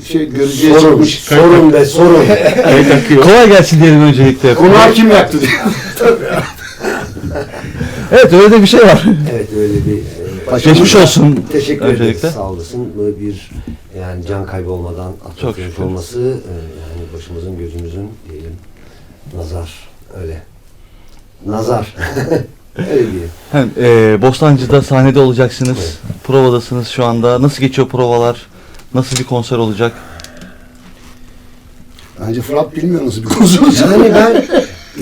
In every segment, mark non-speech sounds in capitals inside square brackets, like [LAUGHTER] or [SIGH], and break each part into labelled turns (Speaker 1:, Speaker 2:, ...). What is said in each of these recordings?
Speaker 1: şey göreceği
Speaker 2: Sorun,
Speaker 1: çıkmış.
Speaker 2: sorun be sorun. [LAUGHS]
Speaker 3: Kolay gelsin diyelim öncelikle.
Speaker 1: Konağı kim yaktı diye. [LAUGHS]
Speaker 3: Evet öyle de bir şey var.
Speaker 2: evet öyle bir e,
Speaker 3: Geçmiş olsun.
Speaker 2: Teşekkür
Speaker 3: Öncelikle.
Speaker 2: ederiz. Sağ olasın. Böyle bir yani can kaybı olmadan atlatılmış
Speaker 3: şükür.
Speaker 2: olması e, yani başımızın gözümüzün diyelim nazar öyle. Nazar. [LAUGHS] öyle diyelim.
Speaker 3: Hem, e, Bostancı'da sahnede olacaksınız. Provadasınız şu anda. Nasıl geçiyor provalar? Nasıl bir konser olacak?
Speaker 1: Bence Fırat bilmiyor nasıl bir konusu [LAUGHS] olacak.
Speaker 2: Yani ben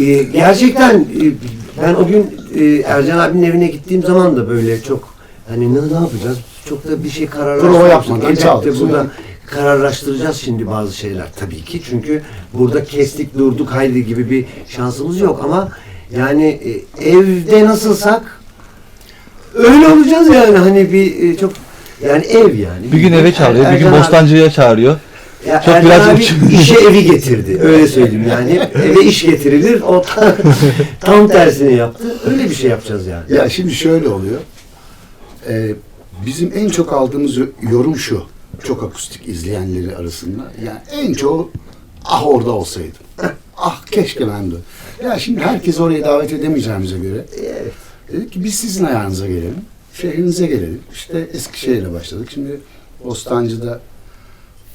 Speaker 2: e, gerçekten e, ben o gün e, Ercan abinin evine gittiğim zaman da böyle çok hani ne, ne yapacağız? Çok da bir şey.
Speaker 1: Prova yapmadan
Speaker 2: Elbette
Speaker 1: çaldık,
Speaker 2: burada kararlaştıracağız şimdi bazı şeyler tabii ki. Çünkü burada kestik durduk haydi gibi bir şansımız yok ama yani e, evde nasılsak öyle olacağız yani hani bir e, çok yani ev yani.
Speaker 3: Bir gün eve çağırıyor, bir gün
Speaker 2: Ercan abi-
Speaker 3: Bostancı'ya çağırıyor.
Speaker 2: ya
Speaker 3: Çok
Speaker 2: Ercan
Speaker 3: biraz
Speaker 2: abi
Speaker 3: uç-
Speaker 2: işe evi getirdi. Öyle söyleyeyim yani. [LAUGHS] Eve iş getirilir. O ta- [LAUGHS] tam tersini yaptı. Öyle bir şey yapacağız yani.
Speaker 1: Ya şimdi şöyle oluyor. Ee, bizim en çok aldığımız yo- yorum şu. Çok akustik izleyenleri arasında. Yani en çoğu ah orada olsaydım. [LAUGHS] ah keşke ben de. Ya şimdi herkes oraya davet edemeyeceğimize göre
Speaker 2: Evet.
Speaker 1: dedik ki biz sizin ayağınıza gelelim. Şehrinize gelelim. İşte Eskişehir'le başladık. Şimdi Bostancı'da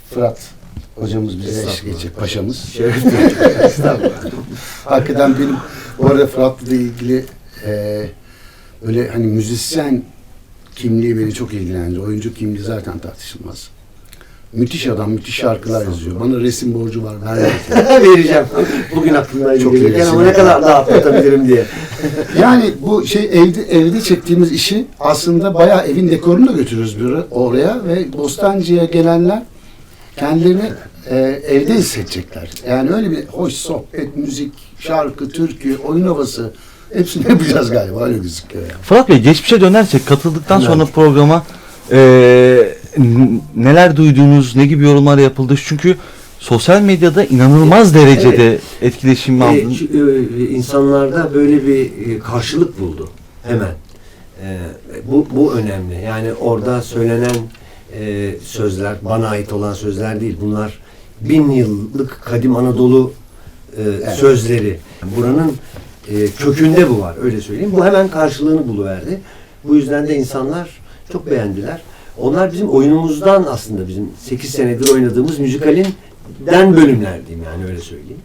Speaker 1: Fırat hocamız bize eşlik edecek paşamız.
Speaker 2: Şeref. [LAUGHS]
Speaker 1: Hakikaten benim bu arada Fırat'la ilgili e, böyle hani müzisyen kimliği beni çok ilgilendiriyor. Oyuncu kimliği zaten tartışılmaz. Müthiş adam, müthiş şarkılar yazıyor. Bana resim borcu var. [LAUGHS]
Speaker 2: Vereceğim. Bugün aklımdan
Speaker 1: Çok
Speaker 2: gelirken ama ne kadar daha [LAUGHS] atlatabilirim diye.
Speaker 1: yani bu şey evde evde çektiğimiz işi aslında bayağı evin dekorunu da götürüyoruz bir oraya ve Bostancı'ya gelenler kendilerini e, evde hissedecekler. Yani öyle bir hoş sohbet, müzik, şarkı, türkü, oyun havası hepsini [LAUGHS] yapacağız galiba öyle gözüküyor yani.
Speaker 3: Fırat Bey geçmişe dönersek katıldıktan
Speaker 2: Hemen.
Speaker 3: sonra programa e, n- neler duyduğunuz, ne gibi yorumlar yapıldı? Çünkü sosyal medyada inanılmaz derecede etkileşim
Speaker 2: E,
Speaker 3: aldın.
Speaker 2: ç- e, insanlarda böyle bir e, karşılık buldu hemen. E, bu, bu önemli. Yani orada söylenen e, sözler, bana ait olan sözler değil. Bunlar bin yıllık kadim Anadolu e, sözleri. Buranın e, kökünde bu var. Öyle söyleyeyim. Bu hemen karşılığını buluverdi. Bu yüzden de insanlar çok beğendiler. Onlar bizim oyunumuzdan aslında bizim 8 senedir oynadığımız müzikalin den bölümler diyeyim yani öyle söyleyeyim.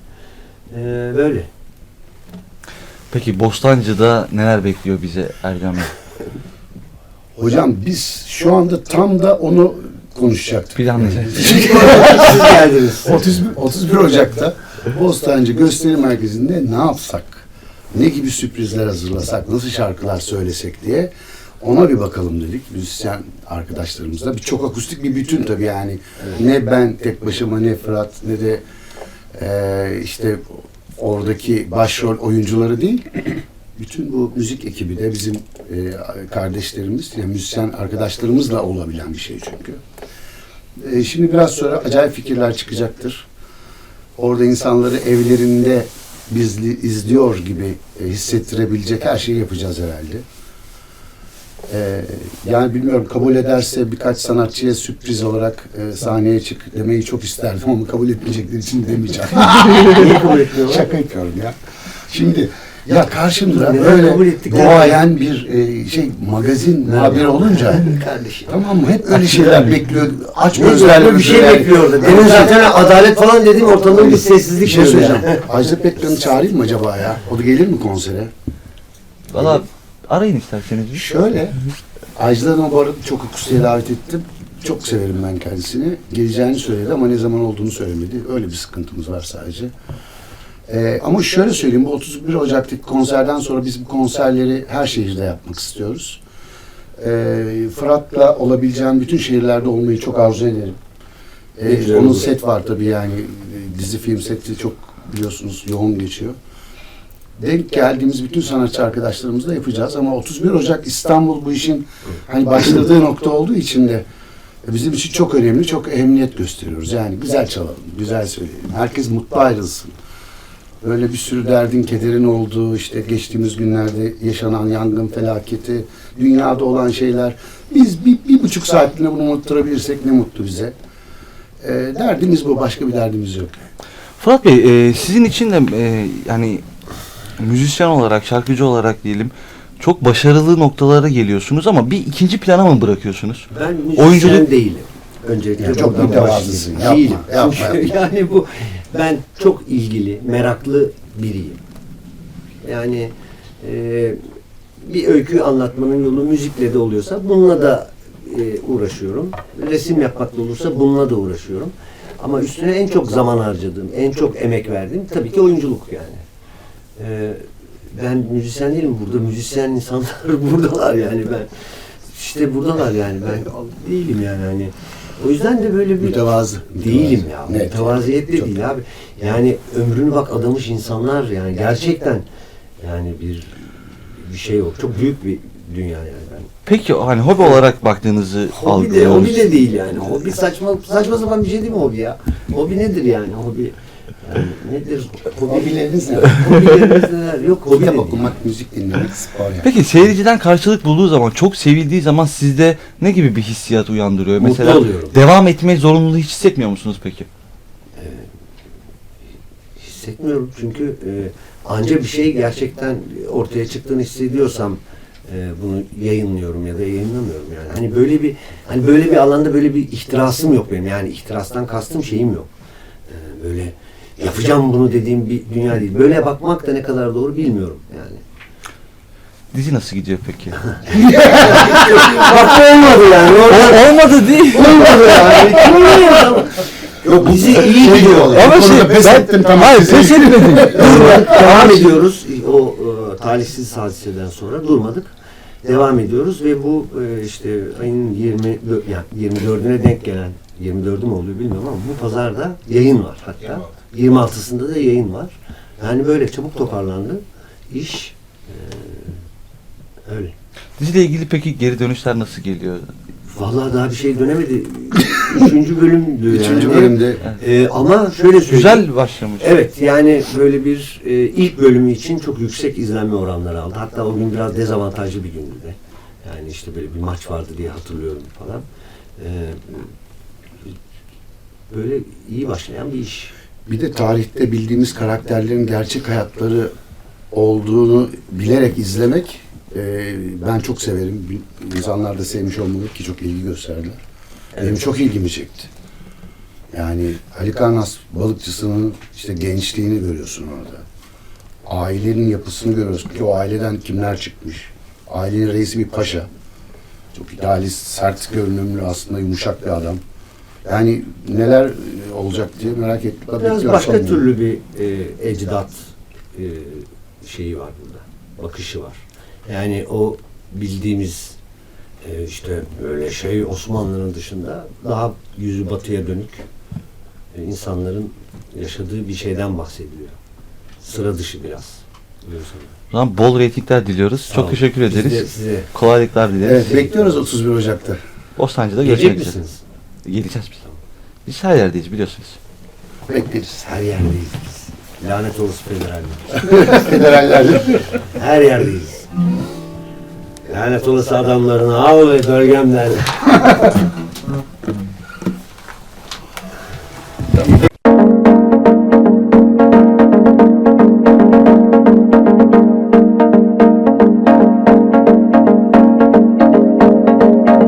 Speaker 2: Ee, böyle.
Speaker 3: Peki Bostancı'da neler bekliyor bize Ercan Bey?
Speaker 1: Hocam biz şu anda tam da onu konuşacaktık.
Speaker 3: Planlayacağız. [LAUGHS]
Speaker 2: Siz geldiniz.
Speaker 1: 31, 31 Ocak'ta Bostancı Gösteri Merkezi'nde ne yapsak? Ne gibi sürprizler hazırlasak? Nasıl şarkılar söylesek diye ona bir bakalım dedik. Müzisyen arkadaşlarımızla. Bir çok akustik bir bütün tabii yani. Ne ben tek başıma ne Fırat ne de eee, işte oradaki başrol oyuncuları değil. [CLEARS THROAT] Bütün bu müzik ekibi de bizim eee, kardeşlerimiz, yani müzisyen arkadaşlarımızla olabilen bir şey çünkü. E, şimdi biraz sonra acayip fikirler çıkacaktır. Orada insanları evlerinde bizli izliyor gibi e, hissettirebilecek her şeyi yapacağız herhalde. E, yani bilmiyorum kabul ederse birkaç sanatçıya sürpriz olarak e, sahneye çık demeyi çok isterdim ama kabul etmeyecekleri için demeyeceğim. [LAUGHS]
Speaker 2: Niye kabul etmiyorlar?
Speaker 1: Şaka yapıyorum ya. Şimdi ya karşımda böyle doğayan bir e, şey magazin muhabiri olunca [LAUGHS]
Speaker 2: Kardeşim.
Speaker 1: Tamam mı? Hep öyle şeyler bekliyor. Aç gözlerle
Speaker 2: bir şey bekliyordu. Demin zaten adalet falan dedim ortalığı bir sessizlik
Speaker 1: şey söyleyeceğim. Ajda Pekkan'ı çağırayım mı acaba ya? O da gelir mi konsere?
Speaker 3: Valla arayın isterseniz. bir.
Speaker 1: Şöyle. Ajda'nın bu arada çok akustiğe davet ettim. Çok severim ben kendisini. Geleceğini söyledi ama ne zaman olduğunu söylemedi. Öyle bir sıkıntımız var sadece. Ee, ama şöyle söyleyeyim. Bu 31 Ocak'taki konserden sonra biz bu konserleri her şehirde yapmak istiyoruz. Ee, Fırat'la olabileceğim bütün şehirlerde olmayı çok arzu ederim. Ee, onun set var tabii yani e, dizi film seti çok biliyorsunuz yoğun geçiyor. Denk geldiğimiz bütün sanatçı arkadaşlarımızla yapacağız ama 31 Ocak İstanbul bu işin hani başladığı nokta olduğu için de bizim için çok önemli, çok ehemmiyet gösteriyoruz. Yani güzel çalalım, güzel söyleyelim. Herkes mutlu ayrılsın. Böyle bir sürü derdin, kederin olduğu, işte geçtiğimiz günlerde yaşanan yangın felaketi, dünyada olan şeyler. Biz bir, bir buçuk saatliğine bunu unutturabilirsek ne mutlu bize. E, derdimiz bu. Başka bir derdimiz yok.
Speaker 3: Fırat Bey e, sizin için de e, yani müzisyen olarak, şarkıcı olarak diyelim çok başarılı noktalara geliyorsunuz ama bir ikinci plana mı bırakıyorsunuz?
Speaker 2: Ben müzisyen
Speaker 3: Oyunculuk-
Speaker 2: değilim. Öncelikle
Speaker 1: Yani çok mütevazısın. Yapma,
Speaker 2: Değilim.
Speaker 1: yapma, yapma. [LAUGHS]
Speaker 2: yani bu ben çok ilgili, meraklı biriyim. Yani e, bir öykü anlatmanın yolu müzikle de oluyorsa bununla da e, uğraşıyorum. Resim yapmakla olursa bununla da uğraşıyorum. Ama üstüne en çok zaman harcadığım, en çok emek verdiğim tabii ki oyunculuk yani. E, ben müzisyen değilim. Burada müzisyen insanlar [LAUGHS] buradalar yani ben. işte buradalar yani ben değilim yani hani. O yüzden de böyle bir
Speaker 1: Mütevazı.
Speaker 2: değilim ya.
Speaker 1: Net.
Speaker 2: Mütevaziyet de
Speaker 1: Çok-
Speaker 2: değil abi. Yani ömrünü bak adamış insanlar yani gerçekten yani bir bir şey yok. Çok büyük bir dünya yani ben.
Speaker 3: Peki hani hobi olarak baktığınızı
Speaker 2: Hobi de, hobi de değil yani. Hobi saçma saçma saçma bir şey değil mi hobi ya? Hobi nedir yani hobi? Nedir? Hobi,
Speaker 1: Hobileriniz ne?
Speaker 2: Hobileriniz [LAUGHS] neler? Yok hobi
Speaker 1: Kitap
Speaker 2: değil.
Speaker 1: okumak, müzik dinlemek, spor yapmak.
Speaker 3: Peki seyirciden karşılık bulduğu zaman, çok sevildiği zaman sizde ne gibi bir hissiyat uyandırıyor?
Speaker 2: Mutlu
Speaker 3: Mesela
Speaker 2: oluyorum.
Speaker 3: devam etme zorunluluğu hiç hissetmiyor musunuz peki?
Speaker 2: Hissetmiyorum çünkü e, anca bir şey gerçekten ortaya çıktığını hissediyorsam e, bunu yayınlıyorum ya da yayınlamıyorum yani. Hani böyle bir hani böyle bir alanda böyle bir ihtirasım yok benim. Yani ihtirastan kastım şeyim yok. E, böyle yapacağım bunu dediğim bir dünya değil. Böyle bakmak da ne kadar doğru bilmiyorum yani.
Speaker 3: Dizi nasıl gidiyor peki? [LAUGHS]
Speaker 2: Bak olmadı yani.
Speaker 3: O- olmadı değil.
Speaker 2: Olmadı yani. [LAUGHS] Yok bizi iyi
Speaker 1: Şey
Speaker 2: gidiyor.
Speaker 3: Ama şey,
Speaker 1: pes
Speaker 3: ben-
Speaker 1: ettim, tamam.
Speaker 3: hayır pes etmedim. [LAUGHS]
Speaker 2: devam ediyoruz. O e, talihsiz hadiseden sonra durmadık. Devam ediyoruz ve bu e, işte ayın 20 dö- yani 24'üne denk gelen 24'ü mü oluyor bilmiyorum ama bu pazarda yayın var hatta. 26'sında da yayın var. Yani böyle çabuk toparlandı. İş e, öyle.
Speaker 3: Diziyle ilgili peki geri dönüşler nasıl geliyor?
Speaker 2: Vallahi daha bir şey dönemedi. Üçüncü bölümdü
Speaker 1: Üçüncü
Speaker 2: yani.
Speaker 1: bölümde
Speaker 2: E, ama şöyle söyleyeyim.
Speaker 3: Güzel başlamış.
Speaker 2: Evet yani böyle bir e, ilk bölümü için çok yüksek izlenme oranları aldı. Hatta o gün biraz dezavantajlı bir gündü de. Yani işte böyle bir maç vardı diye hatırlıyorum falan. E, böyle iyi başlayan bir iş.
Speaker 1: Bir de tarihte bildiğimiz karakterlerin gerçek hayatları olduğunu bilerek izlemek e, ben çok severim. İnsanlar da sevmiş olmalı ki çok ilgi gösterdiler. Benim
Speaker 2: Evet.
Speaker 1: çok ilgimi çekti. Yani Halikarnas balıkçısının işte gençliğini görüyorsun orada. Ailenin yapısını görüyorsun ki o aileden kimler çıkmış. Ailenin reisi bir paşa. Çok idealist, sert görünümlü aslında yumuşak bir adam. Yani neler olacak diye merak ettik.
Speaker 2: Biraz başka türlü bir e, ecdat e, şeyi var burada. Bakışı var. Yani o bildiğimiz e, işte böyle şey Osmanlı'nın dışında daha yüzü batıya dönük e, insanların yaşadığı bir şeyden bahsediliyor. Sıra dışı biraz.
Speaker 3: Zaman bol reytingler diliyoruz. Çok teşekkür
Speaker 2: Biz de
Speaker 3: ederiz.
Speaker 2: size
Speaker 3: Kolaylıklar dileriz.
Speaker 1: Evet bekliyoruz 31 Ocak'ta.
Speaker 3: Bostancı'da
Speaker 2: gelecek
Speaker 3: görüşmek üzere.
Speaker 2: misiniz?
Speaker 3: Geleceğiz biz. Biz her yerdeyiz biliyorsunuz.
Speaker 1: Bekleriz.
Speaker 2: Her yerdeyiz biz. Lanet olası federaller. [LAUGHS]
Speaker 1: Federallerle.
Speaker 2: Her yerdeyiz. Lanet olası adamlarını al ve bölgemden. [LAUGHS]